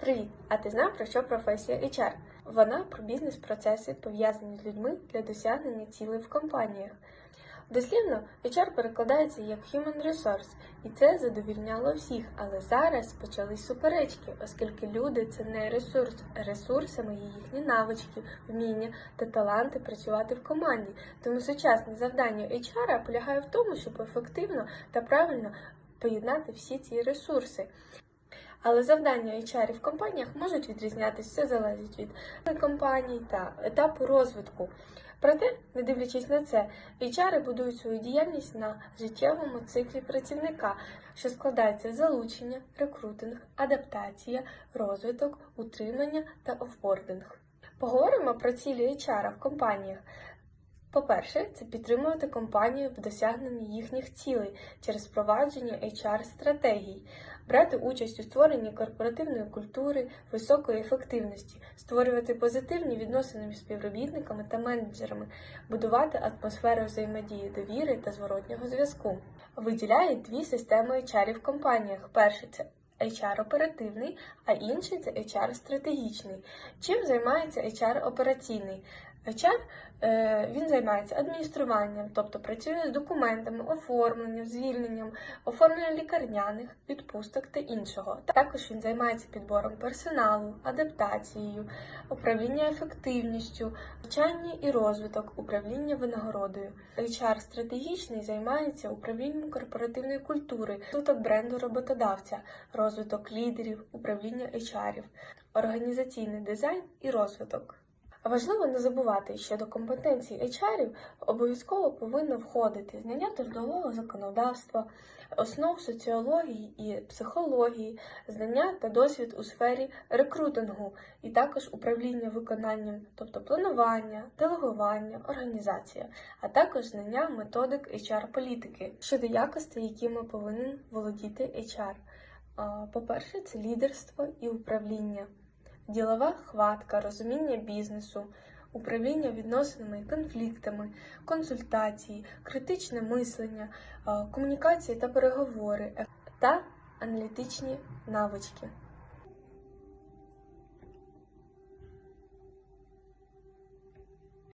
Привіт! А ти знав про що професія HR? Вона про бізнес-процеси, пов'язані з людьми для досягнення цілей в компаніях. Дослівно, HR перекладається як Human Resource, і це задовільняло всіх, але зараз почались суперечки, оскільки люди це не ресурс, ресурсами є їхні навички, вміння та таланти працювати в команді. Тому сучасне завдання HR полягає в тому, щоб ефективно та правильно поєднати всі ці ресурси. Але завдання HR в компаніях можуть відрізнятися, все залежить від компаній та етапу розвитку. Проте, не дивлячись на це, HR будують свою діяльність на життєвому циклі працівника, що складається з залучення, рекрутинг, адаптація, розвиток, утримання та офбординг. Поговоримо про цілі HR в компаніях. По-перше, це підтримувати компанію в досягненні їхніх цілей через впровадження HR-стратегій, брати участь у створенні корпоративної культури, високої ефективності, створювати позитивні відносини між співробітниками та менеджерами, будувати атмосферу взаємодії довіри та зворотнього зв'язку. Виділяють дві системи HR в компаніях. Перший це HR оперативний, а інший це HR стратегічний. Чим займається HR операційний? HR е, він займається адмініструванням, тобто працює з документами, оформленням, звільненням, оформленням лікарняних, відпусток та іншого. Також він займається підбором персоналу, адаптацією, управління ефективністю, навчання і розвиток, управління винагородою. HR стратегічний займається управлінням корпоративної культури, розвиток бренду роботодавця, розвиток лідерів, управління HR, організаційний дизайн і розвиток. Важливо не забувати, що до компетенцій HR обов'язково повинно входити знання трудового законодавства, основ соціології і психології, знання та досвід у сфері рекрутингу, і також управління виконанням, тобто планування, делегування, організація, а також знання методик HR-політики щодо якостей, якими повинен володіти HR. По-перше, це лідерство і управління ділова хватка, розуміння бізнесу, управління відносинами і конфліктами, консультації, критичне мислення, е, комунікації та переговори та аналітичні навички.